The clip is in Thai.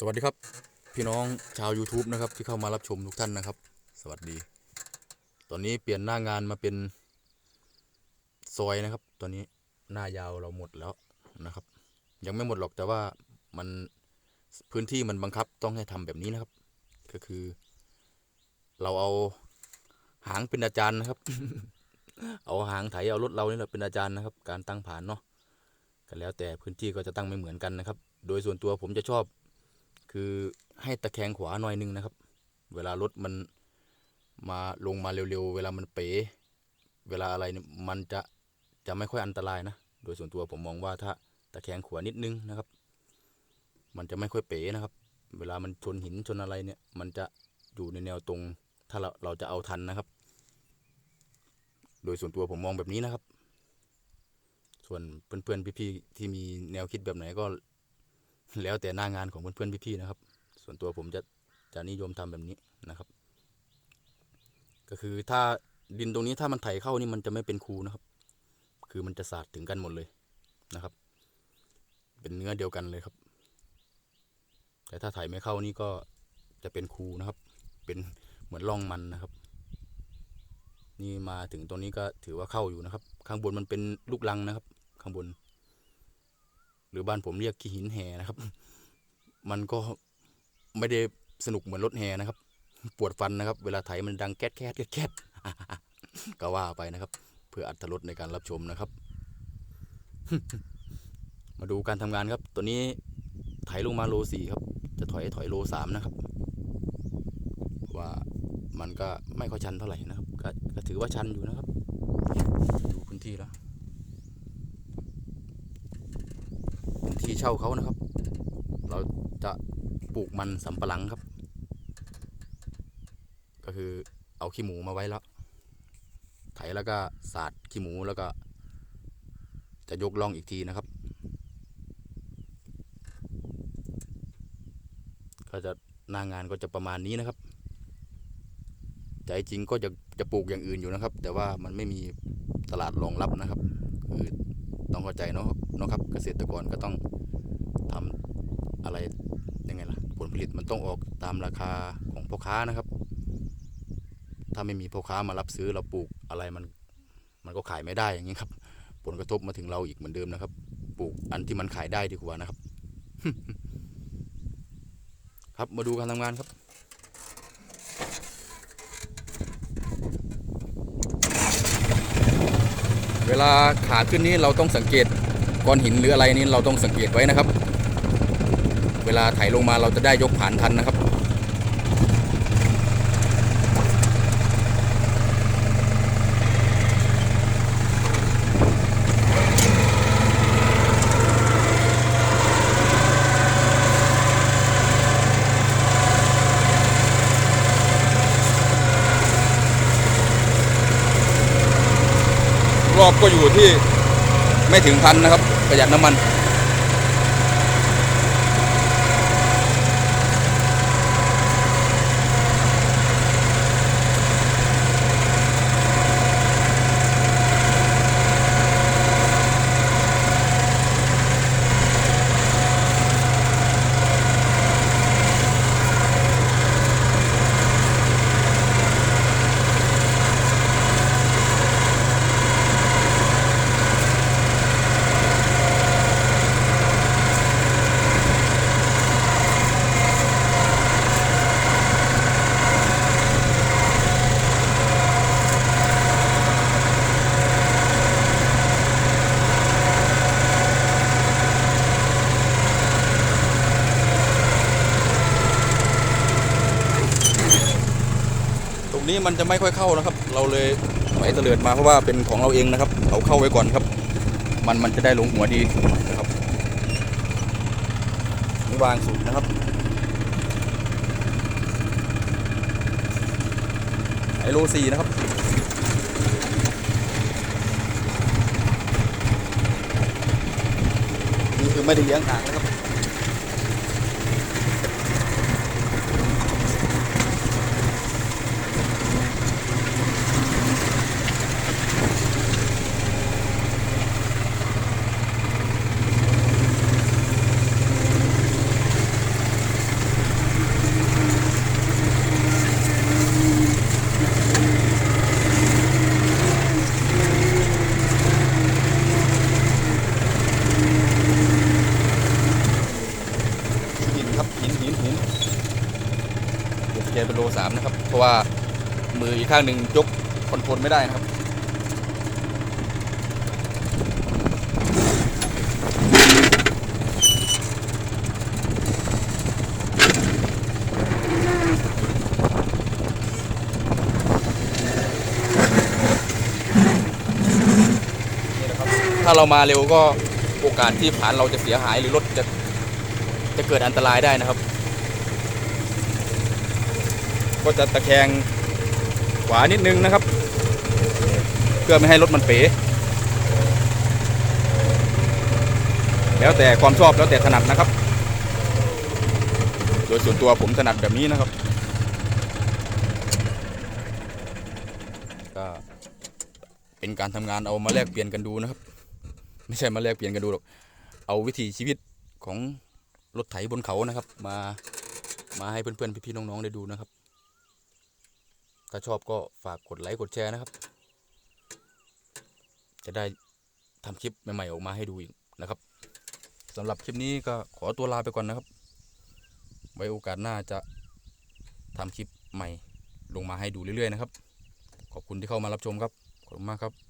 สวัสดีครับ พี่น้องชาว YouTube นะครับ ที่เข้ามารับชมทุกท่านนะครับ สวัสดี ตอนนี้เปลี่ยนหน้างานมาเป็นซอยนะครับ ตอนนี้หน้ายาวเราหมดแล้วนะครับ ยังไม่หมดหรอกแต่ว่ามันพื้นที่มันบังคับต้องให้ทำแบบนี้นะครับ ก็คือ เราเอาหางเป็นอาจารย์นะครับ เอาหางไถเอารถเรานี่แหละเป็นอาจารย์นะครับ การตั้งผานเนาะก็แล้วแต่พื้นที่ก็จะตั้งไม่เหมือนกันนะครับ โดยส่วนตัวผมจะชอบ คือให้ตะแคงขวาหน่อยหนึงนะครับ เวลารถมันมาลงมาเร็วๆ เวลามันเป๋ เวลาอะไรเนี่ยมันจะจะไม่ค่อยอันตรายนะ โดยส่วนตัวผมมองว่าถ้าตะแคงขวานิดนึงนะครับ มันจะไม่ค่อยเป๋นะครับ เวลามันชนหินชนอะไรเนี่ย มันจะอยู่ในแนวตรง ถ้าเราเราจะเอาทันนะครับ โดยส่วนตัวผมมองแบบนี้นะครับ ส่วนเพื่อนๆพี่ๆที่มีแนวคิดแบบไหนก็ แล้วแต่หน้างานของเพื่อนๆพี่ๆนะครับ ส่วนตัวผมจะจะนิยมทำแบบนี้นะครับ ก็คือถ้าดินตรงนี้ถ้ามันไถเข้านี่มันจะไม่เป็นคูนะครับ คือมันจะสาดถึงกันหมดเลยนะครับ เป็นเนื้อเดียวกันเลยครับ แต่ถ้าไถไม่เข้านี่ก็จะเป็นคูนะครับ เป็นเหมือนร่องมันนะครับ นี่มาถึงตรงนี้ก็ถือว่าเข้าอยู่นะครับ ข้างบนมันเป็นลูกลังนะครับ ข้างบน หรือบ้านผมเรียกขี้หินแห่นะครับ มันก็ไม่ได้สนุกเหมือนรถแห่นะครับ ปวดฟันนะครับ เวลาไถมันดังแก๊ดแก๊ดแก๊ดแก๊ดก็ว่าไปนะครับ เพื่ออัตรถรสในการรับชมนะครับ มาดูการทำงานครับ ตัวนี้ไถลงมาโลสี่ครับ จะถอยถอยโลสามนะครับว่ามันก็ไม่ค่อยชันเท่าไหร่นะครับ ก็ถือว่าชันอยู่นะครับ ดูพื้นที่แล้ว เป็นที่เช่าเขานะครับ เราจะปลูกมันสำปะหลังครับ ก็คือเอาขี้หมูมาไว้แล้ว ไถแล้วก็สาดขี้หมูแล้วก็ จะยกล่องอีกทีนะครับ ก็จะหน้างานก็จะประมาณนี้นะครับใจจริงก็จะจะปลูกอย่างอื่นอยู่นะครับ แต่ว่ามันไม่มีตลาดรองรับนะครับ คือต้องเข้าใจเนาะเนาะครับ เกษตรกรก็ต้อง อะไรยังไงล่ะ ผลผลิตมันต้องออกตามราคาของพ่อค้านะครับ ถ้าไม่มีพ่อค้ามารับซื้อเราปลูกอะไรมัน มันก็ขายไม่ได้อย่างนี้ครับ ผลกระทบมาถึงเราอีกเหมือนเดิมนะครับ ปลูกอันที่มันขายได้ดีกว่านะครับ ครับมาดูการทำงานครับเวลาขาขึ้นนี้เราต้องสังเกตก้อนหินหรืออะไรนี้เราต้องสังเกตไว้นะครับ เวลาไถลงมาเราจะได้ยกผ่านทันนะครับรอบก็อยู่ที่ไม่ถึงพันนะครับ ประหยัดน้ำมัน มันจะไม่ค่อยเข้านะครับ เราเลยไหลเตลิดมาเพราะว่าเป็นของเราเองนะครับ เอาเข้าไว้ก่อนครับ มันมันจะได้ลงหัวดีนะครับนี่วางสูตรนะครับไอโลซีนะครับนี่คือไม่ได้เลี้ยงหางนะครับ กียร์เป็น โลสามนะครับ เพราะว่ามืออีกข้างหนึ่งยกคอนโทรลไม่ได้นะครับนี่นะครับถ้าเรามาเร็วก็โอกาสที่ผ่านเราจะเสียหายหรือรถจะจะเกิดอันตรายได้นะครับ ก็จะตะแคงขวานิดนึงนะครับ เพื่อไม่ให้รถมันเป๋ แล้วแต่ความชอบแล้วแต่ถนัดนะครับ โดยส่วนตัวผมถนัดแบบนี้นะครับก็เป็นการทำงานเอามาแลกเปลี่ยนกันดูนะครับ ไม่ใช่มาแลกเปลี่ยนกันดูหรอกเอาวิถีชีวิตของรถไถบนเขานะครับ มามาให้เพื่อนๆพี่ๆน้องๆได้ดูนะครับ ถ้าชอบก็ฝากกดไลค์กดแชร์นะครับ จะได้ทำคลิปใหม่ๆออกมาให้ดูอีกนะครับสำหรับคลิปนี้ก็ขอตัวลาไปก่อนนะครับ ไว้โอกาสหน้าจะทำคลิปใหม่ลงมาให้ดูเรื่อยๆนะครับ ขอบคุณที่เข้ามารับชมครับ ขอบคุณมากครับ